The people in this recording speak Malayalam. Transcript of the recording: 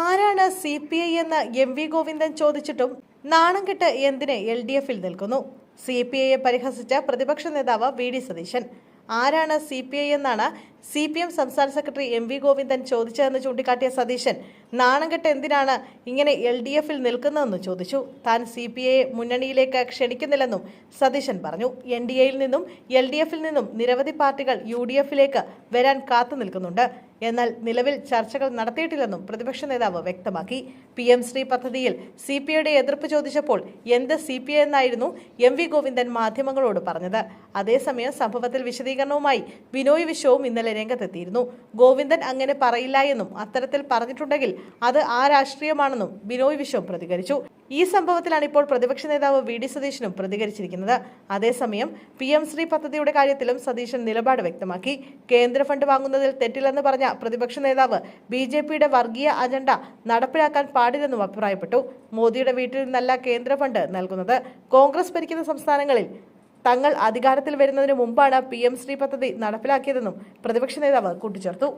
ആരാണ് സി പി ഐ എന്ന് എം വി ഗോവിന്ദൻ ചോദിച്ചിട്ടും നാണം കെട്ട് എന്തിന് എൽ ഡി എഫിൽ നിൽക്കുന്നു? സി പി ഐയെ പരിഹസിച്ച പ്രതിപക്ഷ നേതാവ് വി ഡി സതീശൻ. ആരാണ് സി പി ഐ എന്നാണ് സി പി എം സംസ്ഥാന സെക്രട്ടറി എം വി ഗോവിന്ദൻ ചോദിച്ചതെന്ന് ചൂണ്ടിക്കാട്ടിയ സതീശൻ നാണംകെട്ട് എന്തിനാണ് ഇങ്ങനെ എൽ ഡി എഫിൽ നിൽക്കുന്നതെന്ന് ചോദിച്ചു. താൻ സി പി ഐയെ മുന്നണിയിലേക്ക് ക്ഷണിക്കുന്നില്ലെന്നും സതീശൻ പറഞ്ഞു. എൻ ഡി എയിൽ നിന്നും എൽ ഡി എഫിൽ നിന്നും നിരവധി പാർട്ടികൾ യു ഡി എഫിലേക്ക് വരാൻ കാത്തു നിൽക്കുന്നുണ്ട്. എന്നാൽ നിലവിൽ ചർച്ചകൾ നടത്തിയിട്ടില്ലെന്നും പ്രതിപക്ഷ നേതാവ് വ്യക്തമാക്കി. പി എം ശ്രീ പദ്ധതിയിൽ സി പി ഐയുടെ എതിർപ്പ് ചോദിച്ചപ്പോൾ എന്ത് സി പി ഐ എന്നായിരുന്നു എം വി ഗോവിന്ദൻ മാധ്യമങ്ങളോട് പറഞ്ഞത്. അതേസമയം സംഭവത്തിൽ വിശദീകരണവുമായി ബിനോയ് വിശ്വവും ഇന്നലെ രംഗത്തെത്തിയിരുന്നു. ഗോവിന്ദൻ അങ്ങനെ പറയില്ല എന്നും അത്തരത്തിൽ പറഞ്ഞിട്ടുണ്ടെങ്കിൽ അത് ആ രാഷ്ട്രീയമാണെന്നും ബിനോയ് വിശ്വം പ്രതികരിച്ചു. ഈ സംഭവത്തിലാണ് ഇപ്പോൾ പ്രതിപക്ഷ നേതാവ് വി ഡി സതീശനും പ്രതികരിച്ചിരിക്കുന്നത്. അതേസമയം പി എം ശ്രീ പദ്ധതിയുടെ കാര്യത്തിലും സതീശൻ നിലപാട് വ്യക്തമാക്കി. കേന്ദ്ര ഫണ്ട് വാങ്ങുന്നതിൽ തെറ്റില്ലെന്ന് പറഞ്ഞ പ്രതിപക്ഷ നേതാവ് ബി ജെ പിയുടെ വർഗീയ അജണ്ട നടപ്പിലാക്കാൻ പാടില്ലെന്നും അഭിപ്രായപ്പെട്ടു. മോദിയുടെ വീട്ടിൽ നിന്നല്ല കേന്ദ്ര ഫണ്ട് നൽകുന്നത്. കോൺഗ്രസ് ഭരിക്കുന്ന സംസ്ഥാനങ്ങളിൽ തങ്ങൾ അധികാരത്തിൽ വരുന്നതിന് മുമ്പാണ് പി എം ശ്രീ പദ്ധതി നടപ്പിലാക്കിയതെന്നും പ്രതിപക്ഷ നേതാവ് കൂട്ടിച്ചേർത്തു.